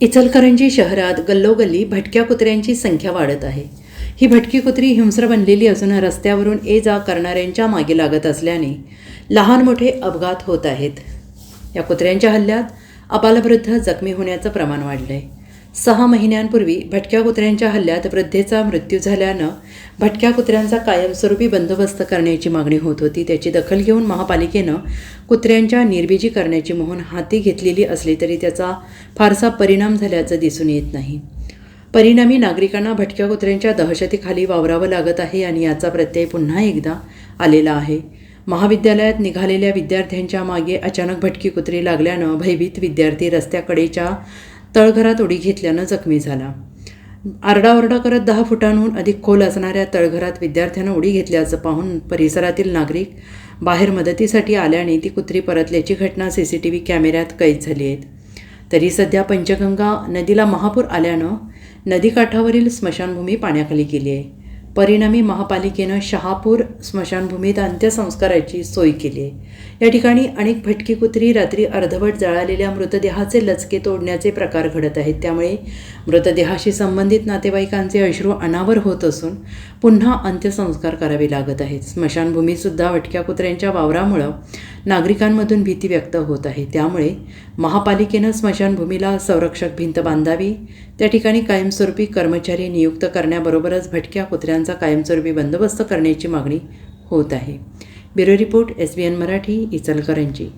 इचलकरंजी शहरात गल्लोगल्ली भटक्या कुत्र्यांची संख्या वाढत आहे. ही भटकी कुत्री हिंस्र बनलेली असून रस्त्यावरून ये जा करणाऱ्यांच्या मागे लागत असल्याने लहान मोठे अपघात होत आहेत. या कुत्र्यांच्या हल्ल्यात अपालवृद्ध जखमी होण्याचं प्रमाण वाढलं आहे सहा महिन्यांपूर्वी भटक्या कुत्र्यांच्या हल्ल्यात वृद्धेचा मृत्यू झाल्यानं भटक्या कुत्र्यांचा कायमस्वरूपी बंदोबस्त करण्याची मागणी होत होती. त्याची दखल घेऊन महापालिकेनं कुत्र्यांच्या निर्बिजी करण्याची मोहन हाती घेतलेली असली तरी त्याचा फारसा परिणाम झाल्याचं दिसून येत नाही. परिणामी नागरिकांना भटक्या कुत्र्यांच्या दहशतीखाली वावरावं लागत आहे आणि याचा प्रत्यय पुन्हा एकदा आलेला आहे. महाविद्यालयात निघालेल्या विद्यार्थ्यांच्या मागे अचानक भटकी कुत्री लागल्यानं भयभीत विद्यार्थी रस्त्याकडेच्या तळघरात उडी घेतल्यानं जखमी झाला. आरडाओरडा करत दहा फुटांहून अधिक खोल असणाऱ्या तळघरात विद्यार्थ्यानं उडी घेतल्याचं पाहून परिसरातील नागरिक बाहेर मदतीसाठी आल्याने ती कुत्री परतल्याची घटना सी सी टी व्ही कॅमेऱ्यात कैद झाली आहेत तरी सध्या पंचगंगा नदीला महापूर आल्यानं नदीकाठावरील स्मशानभूमी पाण्याखाली गेली आहे. परिणामी महापालिकेनं शहापूर स्मशानभूमीत अंत्यसंस्काराची सोय केली आहे. या ठिकाणी अनेक भटकी कुत्री रात्री अर्धवट जळालेल्या मृतदेहाचे लचके तोडण्याचे प्रकार घडत आहेत. त्यामुळे मृतदेहाशी संबंधित नातेवाईकांचे अश्रू अनावर होत असून पुन्हा अंत्यसंस्कार करावे लागत आहेत. स्मशानभूमीसुद्धा भटक्या कुत्र्यांच्या वावरामुळं नागरिकांमधून भीती व्यक्त होत आहे. त्यामुळे महापालिकेनं स्मशानभूमीला संरक्षक भिंत बांधावी त्या ठिकाणी कायमस्वरूपी कर्मचारी नियुक्त करण्याबरोबरच भटक्या कुत्र्यांचा कायमस्वरूपी बंदोबस्त करण्याची मागणी होत आहे. Bureau report S B N Marathi Ichalkaranji.